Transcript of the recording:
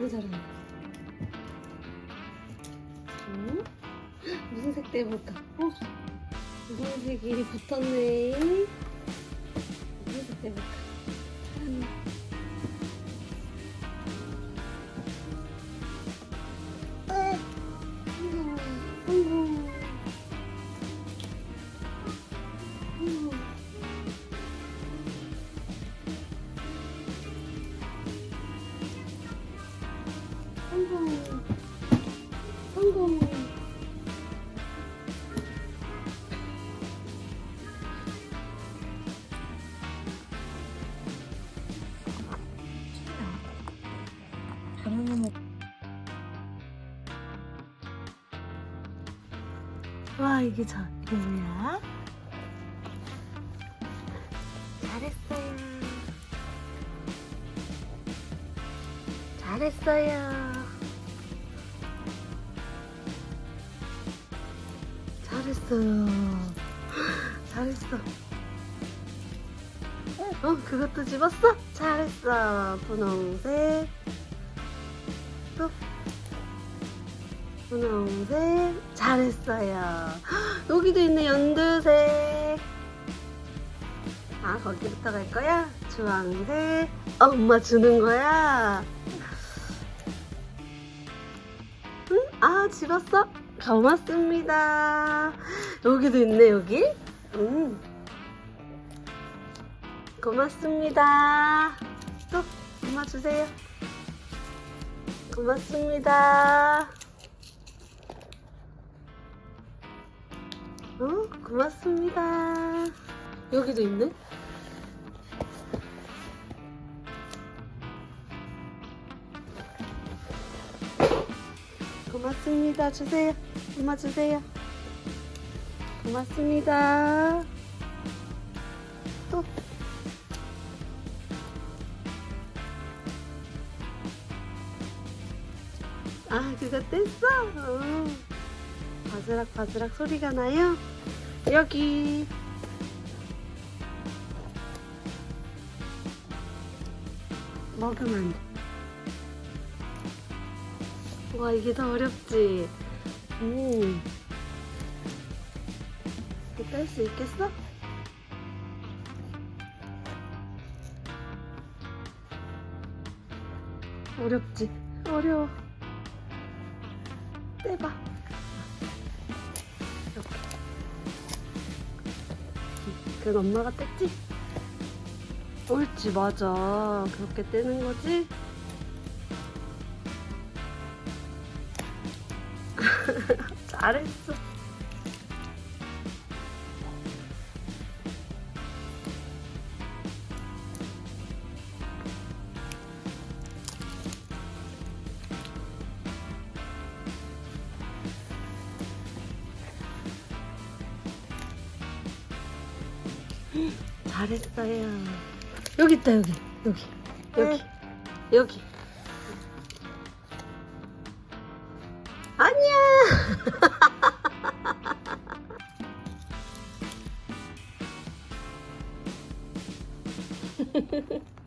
되게 잘하네. 음? 무슨 색 떼볼까? 어? 무슨 색이 붙었네. 성공. 성공. 와 이게 저 이게 뭐야? 잘했어요. 잘했어요. 잘했어요. 잘했어. 어, 그것도 집었어? 잘했어. 분홍색. 또. 분홍색. 잘했어요. 여기도 있네, 연두색. 아, 거기부터 갈 거야? 주황색. 어, 엄마 주는 거야? 응? 아, 집었어? 고맙습니다. 여기도 있네, 여기? 음. 고맙습니다. 또, 엄마 주세요. 고맙습니다. 어, 고맙습니다. 여기도 있네? 고맙습니다. 주세요. 엄마 주세요. 고맙습니다. 또. 아, 그거 뗐어? 어. 바스락 바스락 소리가 나요? 여기. 먹으면 안 돼. 와, 이게 더 어렵지? 음. 이거 뺄 수 있겠어? 어렵지? 어려워. 떼봐. 이렇게. 그건 엄마가 뗐지? 옳지, 맞아. 그렇게 떼는 거지? 잘했어. 잘했어요. 여기 있다, 여기. 여기. 여기. 여기. Ha ha ha.